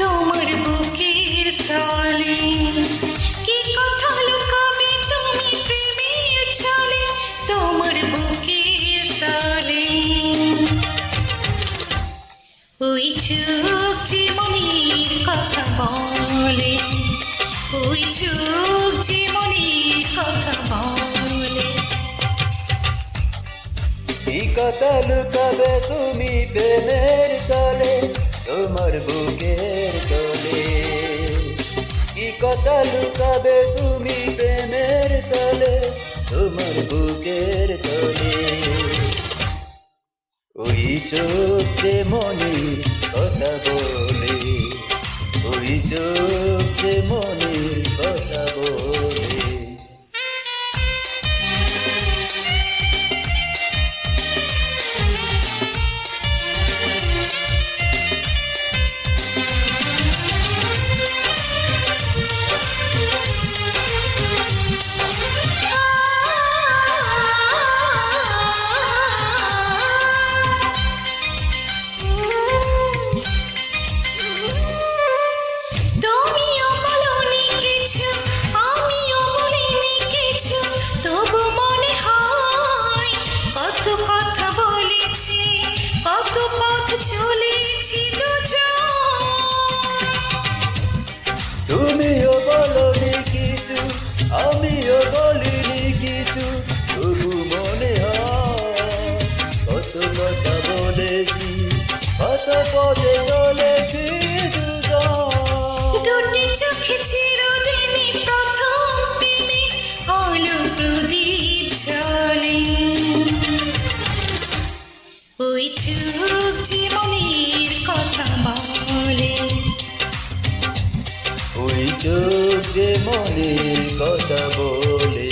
তোমার বুকের তলে। কি কথা লুকাবে তুমি প্রেমের চলে তোমার বুকের তলে। ওই চোখ যে মনির কথা বলে, ওই চোখ যে মনির কথা বলে। কি কথা লুকাবে তুমি প্রেমের চলে তোমার বুক কথা লুকাবে তুমি প্রেমের চলে তোমার বুকের তলে। ওই চোখে মনে কথা বলে, ওই চোখে যে কত কথা বলেছি কত পথ চলেছি তুমিও বলো কিছু আমিও ওই চোখ যে মনের কথা বলে। ওই চোখ যে মনের কথা বলে।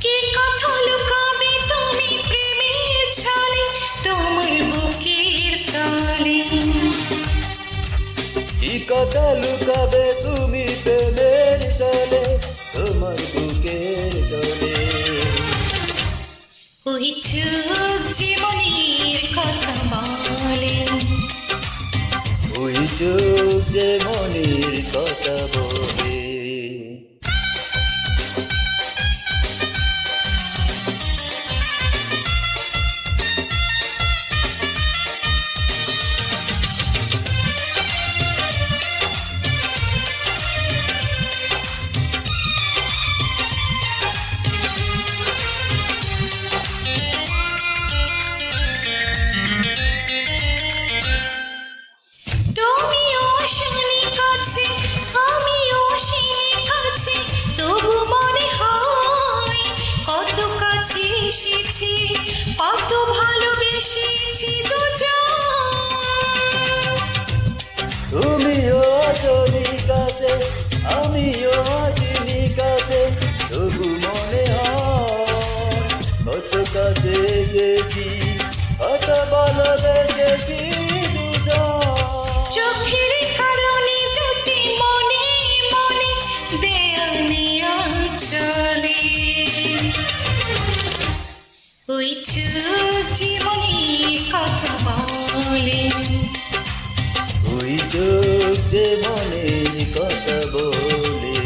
কে কথা লুকাবে তুমি প্রেমের ছলে তোমার বুকের তলে। কি কথা লুকাবে তুমি প্রেমের চলে তোমার বুকের তলে। ওই চোখ মনির কথা বলে ওই চোখ মনির কথা বলে। জীবনের কথা বলে। ওই চোখ যে মনের কথা বলে।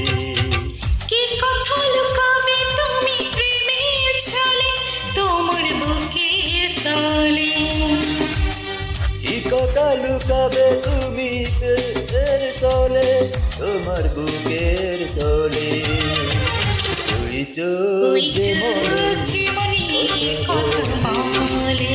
কি কথা লুকাবে তুমি প্রেমের ছলে তোমার বুকের তলে। কি কথা লুকাবে তুমি তোমার বুকের তলে। ওই চোখ ওই কথা বলে